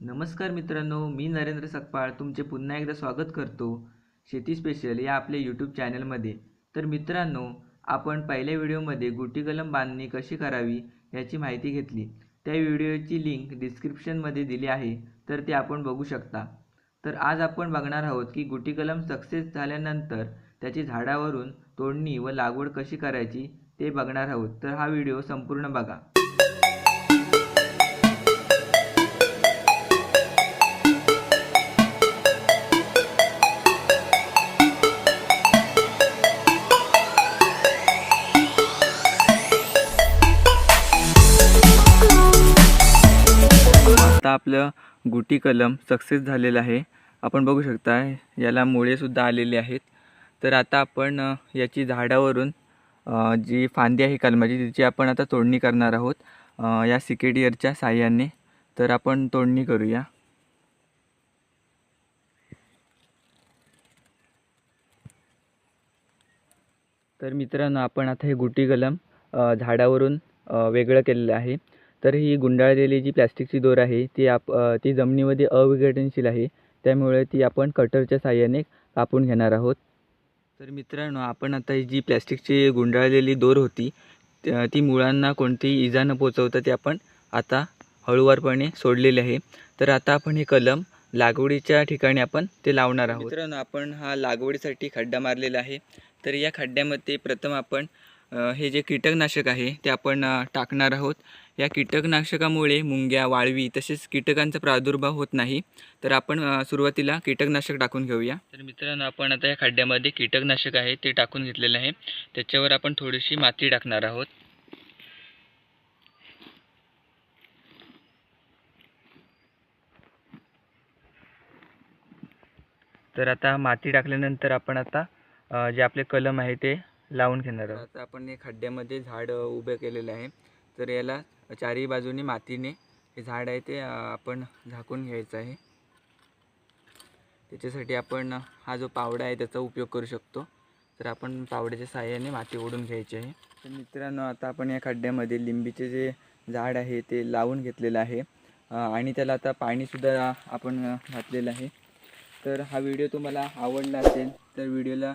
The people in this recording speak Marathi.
नमस्कार मित्रांनो मी नरेंद्र सकपाळ. तुमचे पुन्हा एकदा स्वागत करतो शेती स्पेशल या आपल्या यूट्यूब चॅनलमध्ये तर मित्रांनो आपण पहिल्या व्हिडिओमध्ये गुटी कलम बांधणी कशी करावी याची माहिती घेतली. त्या व्हिडिओची लिंक डिस्क्रिप्शनमध्ये दिली आहे तर ते आपण बघू शकता. तर आज आपण बघणार आहोत की गुटी कलम सक्सेस झाल्यानंतर त्याची झाडावरून तोडणी व लागवड कशी करायची ते बघणार आहोत. तर हा व्हिडिओ संपूर्ण बघा. आता आपलं गुटी कलम सक्सेस झालेलं आहे. आपण बघू शकता याला मुळेसुद्धा आलेले आहेत. तर आता आपण याची झाडावरून जी फांदी आहे कलमाची तिची आपण आता तोडणी करणार आहोत या सिकेट इयरच्या साह्याने. तर आपण तोडणी करूया. तर मित्रांनो आपण आता हे गुटी कलम झाडावरून वेगळं केलेलं आहे. तर ही गुंडाळलेली जी प्लॅस्टिकची दोर आहे ती आप ती जमिनीमध्ये अविघटनशील आहे. त्यामुळे ती आपण कटरच्या साह्याने कापून घेणार आहोत. तर मित्रांनो आपण आता ही जी प्लॅस्टिकची गुंडाळलेली दोर होती ती मुळांना कोणतीही इजा न पोचवता ती आपण आता हळूवारपणे सोडलेली आहे. तर आता आपण हे कलम लागवडीच्या ठिकाणी आपण ते लावणार आहोत. मित्रांनो आपण हा लागवडीसाठी खड्डा मारलेला आहे. तर या खड्ड्यामध्ये प्रथम आपण हे जे कीटकनाशक आहे ते आपण टाकणार आहोत. या कीटकनाशकामुळे मुंग्या वाळवी तसेच कीटकांचा प्रादुर्भाव होत नाही. तर आपण सुरुवातीला कीटकनाशक टाकून घेऊया. तर मित्रांनो आपण आता या खड्ड्यामध्ये कीटकनाशक आहे ते टाकून घेतलेलं आहे. त्याच्यावर आपण थोडीशी माती टाकणार आहोत. तर आता माती टाकल्यानंतर आपण आता जे आपले कलम आहे ते लावून घेणार आहोत. आता आपण हे खड्ड्यामध्ये झाड अ, उभं केलेलं आहे. तर याला चारही बाजूनी मातीने हे झाड आहे ते अ, आपण झाकून घ्यायचं आहे. त्याच्यासाठी आपण हा जो पावडा आहे त्याचा उपयोग करू शकतो. तर आपण पावड्याच्या साहाय्याने माती ओढून घ्यायची आहे. तर मित्रांनो आता आपण या खड्ड्यामध्ये लिंबीचे जे झाड आहे ते लावून घेतलेलं आहे. अ, आणि त्याला आता पाणीसुद्धा आपण अ, घातलेलं आहे. तर हा व्हिडिओ तुम्हाला आवडला असेल तर व्हिडिओला